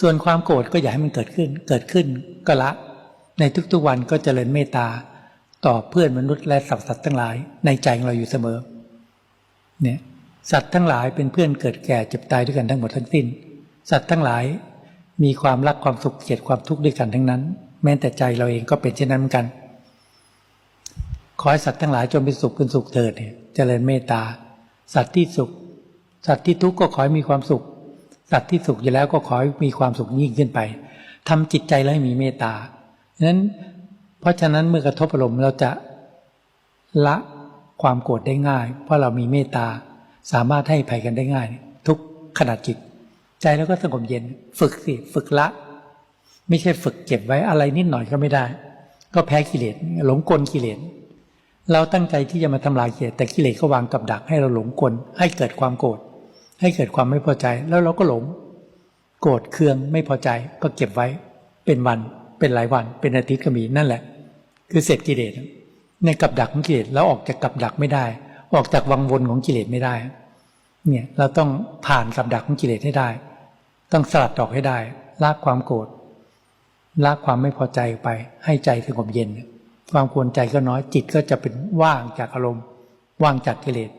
ส่วนความโกรธก็อย่าให้มันเกิดขึ้น เกิดขึ้นก็ละ ในทุกๆวันก็เจริญเมตตา ต่อเพื่อนมนุษย์และสัตว์สัตว์ทั้งหลายในใจของเราอยู่เสมอ เนี่ยสัตว์ทั้งหลายเป็นเพื่อนเกิดแก่เจ็บตายด้วยกันทั้งหมดทั้งสิ้น สัตว์ทั้งหลายมีความรักความสุขเกลียดความทุกข์ด้วยกันทั้งนั้น แม้แต่ใจเราเองก็เป็นเช่นนั้นเหมือนกัน ขอให้สัตว์ทั้งหลายจงเป็นสุขเป็นสุขเถิดเนี่ยเจริญเมตตา สัตว์ที่สุข สัตว์ที่ทุกข์ก็ขอให้มีความสุข สัตว์ที่สุขอยู่แล้วก็ขอให้มีความสุขยิ่งขึ้นไปทำจิตใจแล้วให้มีเมตตาฉะนั้น เพราะฉะนั้นเมื่อกระทบอารมณ์เราจะละความโกรธได้ง่าย เพราะเรามีเมตตาสามารถให้ภัยกันได้ง่าย ทุกขณะจิต ใจเราก็สงบเย็น ฝึกสิฝึกละ ไม่ใช่ฝึกเก็บไว้อะไรนิดหน่อยก็ไม่ได้ ก็แพ้กิเลสหลงกลกิเลสเราตั้งใจที่จะมาทำลายกิเลสแต่กิเลสก็วางกับดักให้เราหลงกลให้เกิดความโกรธ ให้เกิดความไม่พอใจแล้วเราก็หลง โกรธเคืองไม่พอใจก็เก็บไว้ เป็นวันเป็นหลายวัน เป็นอาทิตย์ก็มีนั่นแหละ คือเสร็จกิเลสในกับดักของกิเลสแล้วออกจากกับดักไม่ได้ ออกจากวังวนของกิเลสไม่ได้ เนี่ยเราต้องผ่านกับดักของกิเลสให้ได้ ต้องสลัดออกให้ได้ละความโกรธละความไม่พอใจไป ให้ใจสงบเย็น ความควรใจก็น้อยจิตก็จะเป็นว่างจากอารมณ์ ว่างจากกิเลส